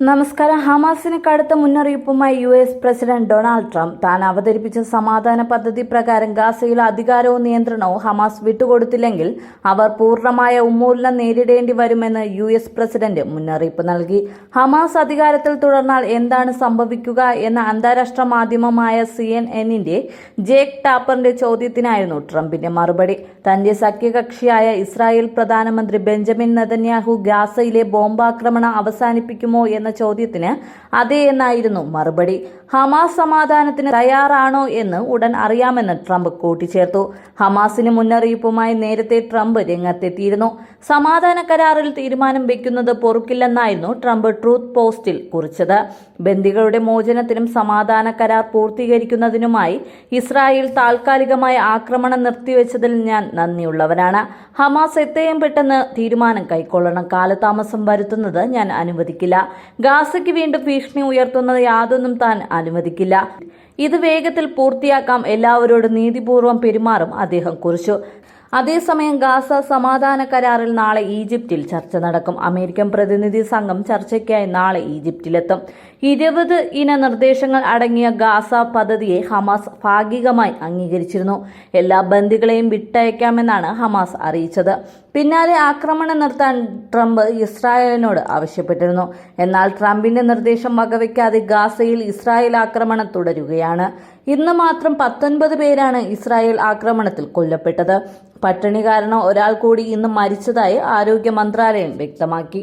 നമസ്കാരം. ഹമാസിന് കടുത്ത മുന്നറിയിപ്പുമായി U S president Donald Trump. താൻ അവതരിപ്പിച്ച സമാധാന പദ്ധതി പ്രകാരം ഗാസയിൽ അധികാരവും നിയന്ത്രണവും ഹമാസ് വിട്ടുകൊടുത്തില്ലെങ്കിൽ അവർ പൂർണമായ ഉന്മൂലനം നേരിടേണ്ടി വരുമെന്ന് യു എസ് പ്രസിഡന്റ് മുന്നറിയിപ്പ് നൽകി. ഹമാസ് അധികാരത്തിൽ തുടർന്നാൽ എന്താണ് സംഭവിക്കുക എന്ന അന്താരാഷ്ട്ര മാധ്യമമായ സി എൻ എന്നിന്റെ ജേക്ക് ടാപ്പറിന്റെ ചോദ്യത്തിനായിരുന്നു ട്രംപിന്റെ മറുപടി. തന്റെ സഖ്യകക്ഷിയായ ഇസ്രായേൽ പ്രധാനമന്ത്രി ബെഞ്ചമിൻ നെതന്യാഹു ഗാസയിലെ ബോംബാക്രമണം അവസാനിപ്പിക്കുമോ എന്ന ചോദ്യത്തിന് അതെ എന്നായിരുന്നു മറുപടി. ഹമാസ് സമാധാനത്തിന് തയ്യാറാണോ എന്ന് ഉടൻ അറിയാമെന്ന് ട്രംപ് കൂട്ടിച്ചേർത്തു. ഹമാസിന് മുന്നറിയിപ്പുമായി നേരത്തെ ട്രംപ് രംഗത്തെത്തിയിരുന്നു. സമാധാന കരാറിൽ തീരുമാനം വെക്കുന്നത് പൊറുക്കില്ലെന്നായിരുന്നു ട്രംപ് ട്രൂത്ത് പോസ്റ്റിൽ കുറിച്ചത്. ബന്ദികളുടെ മോചനത്തിനും സമാധാന കരാർ പൂർത്തീകരിക്കുന്നതിനുമായി ഇസ്രായേൽ താൽക്കാലികമായി ആക്രമണം നിർത്തിവെച്ചതിൽ ഞാൻ നന്ദിയുള്ളവനാണ്. ഹമാസ് എത്രയും പെട്ടെന്ന് തീരുമാനം കൈക്കൊള്ളണം. കാലതാമസം വരുത്തുന്നത് ഞാൻ അനുവദിക്കില്ല. ഗാസയ്ക്ക് വീണ്ടും ഭീഷണി ഉയർത്തുന്നത് യാതൊന്നും താൻ അനുവദിക്കില്ല. ഇത് വേഗത്തിൽ പൂർത്തിയാക്കാം. എല്ലാവരോടും നീതിപൂർവം പെരുമാറും അദ്ദേഹം കുറിച്ചു. അതേസമയം ഗാസ സമാധാന കരാറിൽ നാളെ ഈജിപ്തിൽ ചർച്ച നടക്കും. അമേരിക്കൻ പ്രതിനിധി സംഘം ചർച്ചയ്ക്കായി നാളെ ഈജിപ്തിലെത്തും. ഇരുപത് ഇന നിർദ്ദേശങ്ങൾ അടങ്ങിയ ഗാസ പദ്ധതിയെ ഹമാസ് ഭാഗികമായി അംഗീകരിച്ചിരുന്നു. എല്ലാ ബന്ദികളെയും വിട്ടയക്കാമെന്നാണ് ഹമാസ് അറിയിച്ചത്. പിന്നാലെ ആക്രമണം നിർത്താൻ ട്രംപ് ഇസ്രായേലിനോട് ആവശ്യപ്പെട്ടിരുന്നു. എന്നാൽ ട്രംപിന്റെ നിർദ്ദേശം വകവയ്ക്കാതെ ഗാസയിൽ ഇസ്രായേൽ ആക്രമണം തുടരുകയാണ്. ഇന്ന് മാത്രം പത്തൊൻപത് പേരാണ് ഇസ്രായേൽ ആക്രമണത്തിൽ കൊല്ലപ്പെട്ടത്. പട്ടിണി കാരണം ഒരാൾ കൂടി ഇന്ന് മരിച്ചതായി ആരോഗ്യ മന്ത്രാലയം വ്യക്തമാക്കി.